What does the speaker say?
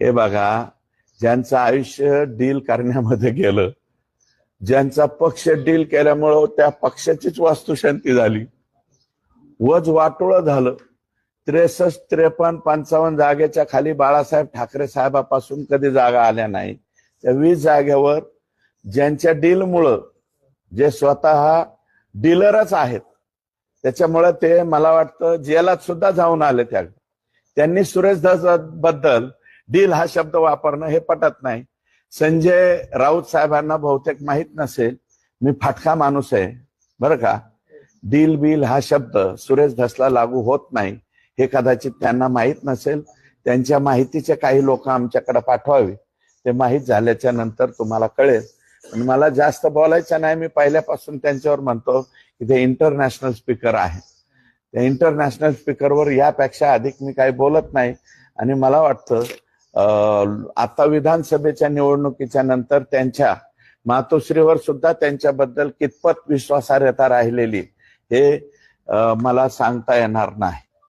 हे बघा ज्यांचं आयुष्य डील करण्यामध्ये गेलं ज्यांचा पक्ष डील केल्यामुळं त्या पक्षाचीच वास्तुशांती झाली. वज वाटोळं झालं. त्रेसष्ट त्रेपन्न पंचावन्न जागेच्या खाली बाळासाहेब ठाकरे साहेबापासून कधी जागा आल्या नाही. त्या वीस जागेवर ज्यांच्या डीलमुळं जे स्वतः डीलरच आहेत त्याच्यामुळे ते मला वाटतं जेलात सुद्धा जाऊन आले त्या त्यांनी सुरेश धसबद्दल डील हा शब्द वापरणं हे पटत नाही. संजय राऊत साहेबांना बहुतेक माहीत नसेल मी फाटका माणूस आहे. बरं का? डील बिल हा शब्द सुरेश धसला लागू होत नाही. हे कदाचित त्यांना माहीत नसेल. त्यांच्या माहितीचे काही लोक आमच्याकडे पाठवावे. ते माहीत झाल्याच्यानंतर तुम्हाला कळेल. पण मला जास्त बोलायचं नाही. मी पहिल्यापासून त्यांच्यावर म्हणतो की ते इंटरनॅशनल स्पीकर आहे इंटरनॅशनल स्पीकरवर यापेक्षा अधिक मी काही बोलत नाही. आणि मला वाटतं आता विधानसभेच्या निवडणुकीच्या नंतर त्यांच्या मातोश्रीवर सुद्धा त्यांच्याबद्दल कितपत विश्वासार्हता राहिलेली हे मला सांगता येणार नाही.